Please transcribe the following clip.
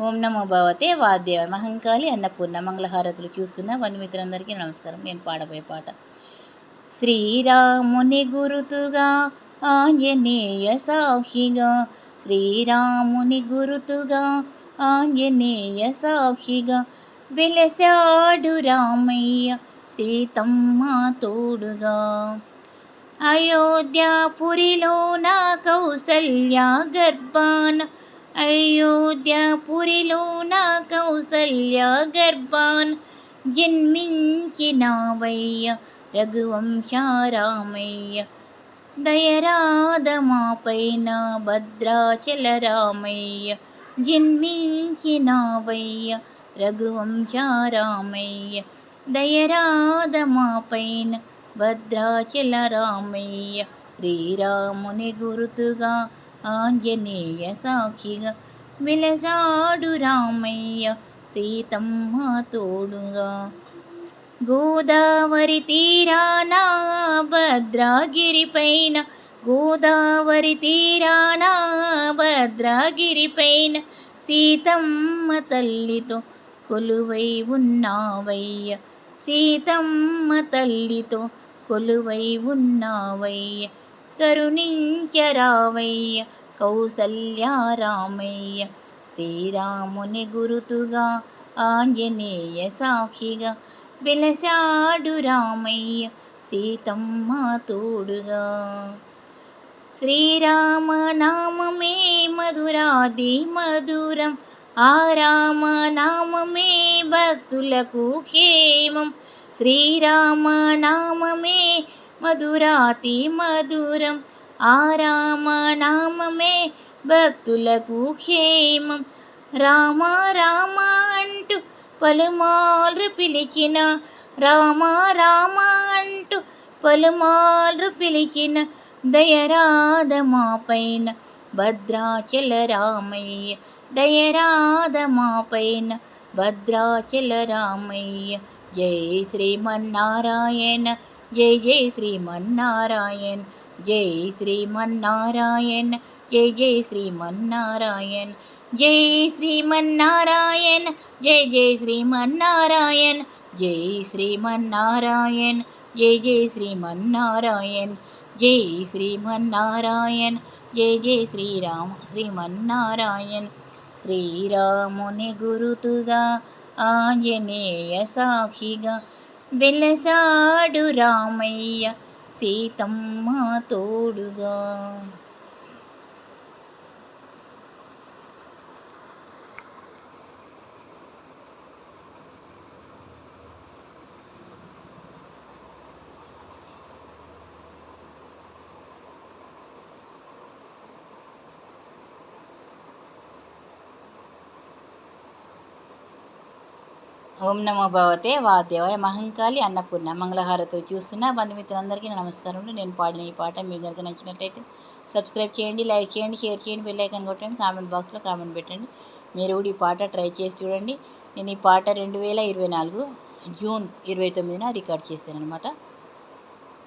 ఓం నమో భవతే వాద్య మహంకాళి అన్నపూర్ణ మంగళహారతులు చూస్తున్న వన్మిత్రులందరికీ నమస్కారం. నేను పాడబోయే పాట. శ్రీరాముని గురుతుగా ఆంజనేయ సాక్షిగా. శ్రీరాముని గురుతుగా ఆంజనేయ సాక్షిగా. వెలసాడు రామయ్య సీతమ్మ తోడుగా. అయోధ్యాపురిలో నా కౌసల్య గర్భాన అయోధ్యాపురిలో నా కౌసల్య గర్భాన్ జన్మించినావయ్య రఘువంశారామయ్య దయరాధమాపైన భద్రాచల రామయ్య జన్మించినావయ్య రఘువంశారామయ్య దయరాధమాపైన భద్రాచల రామయ్య శ్రీరాముని గురుతుగా ఆంజనేయ సాక్షిగా విలసాడు రామయ్య సీతమ్మ తోడుగా. గోదావరి తీరాన భద్రాగిరి పైన గోదావరి తీరాన భద్రాగిరి పైన సీతమ్మ తల్లితో కొలువై ఉన్నావయ్య. సీతమ్మ తల్లితో కొలువై ఉన్నావయ్య. కరుణించరావయ్య కౌసల్యారామయ్య శ్రీరాముని గురుతుగా ఆంజనేయ సాక్షిగా వెలసాడు రామయ్య సీతమ్మ తోడుగా. శ్రీరామనామమే మధురాది మధురం ఆ రామనామమే భక్తులకు క్షేమం. శ్రీరామనామమే మధురాతి మధురం. ఆ రామనామమే భక్తులకు క్షేమం. రామ రామ అంటూ పలుమార్లు పిలిచిన రామ రామ అంటూ పలుమార్లు పిలిచిన దయరాధ మా భద్రాచల రామయ్య దయరాధమాపైన భద్రాచల రామయ్య జై శ్రీమన్నారాయణ జై జై శ్రీమన్నారాయణ జై శ్రీమన్నారాయణ జై జై శ్రీమన్నారాయణ జై శ్రీమన్నారాయణ జై జై శ్రీమన్నారాయణ జై శ్రీమన్నారాయణ జై జై శ్రీమన్నారాయణ జై శ్రీమన్నారాయణ జై జై శ్రీరామ శ్రీమన్నారాయణ. శ్రీరాముని గురుతుగా ఆంజనేయ సాక్షిగా వెలసాడు రామయ్య సీతమ్మ తోడుగా. ఓం నమో భవతే వాదేవాయ మహంకాళి అన్నపూర్ణ మంగళహారతి చూస్తున్న బంధుమిత్రులందరికీ నమస్కారం నేను పాడిన ఈ పాట మీ కనుక నచ్చినట్లయితే సబ్స్క్రైబ్ చేయండి లైక్ చేయండి షేర్ చేయండి బెల్ కొట్టండి కామెంట్ బాక్స్లో కామెంట్ పెట్టండి. మీరు కూడా ఈ పాట ట్రై చేసి చూడండి. నేను ఈ పాట రెండు వేల ఇరవై నాలుగు జూన్ ఇరవై తొమ్మిదిన రికార్డ్ చేశాను అనమాట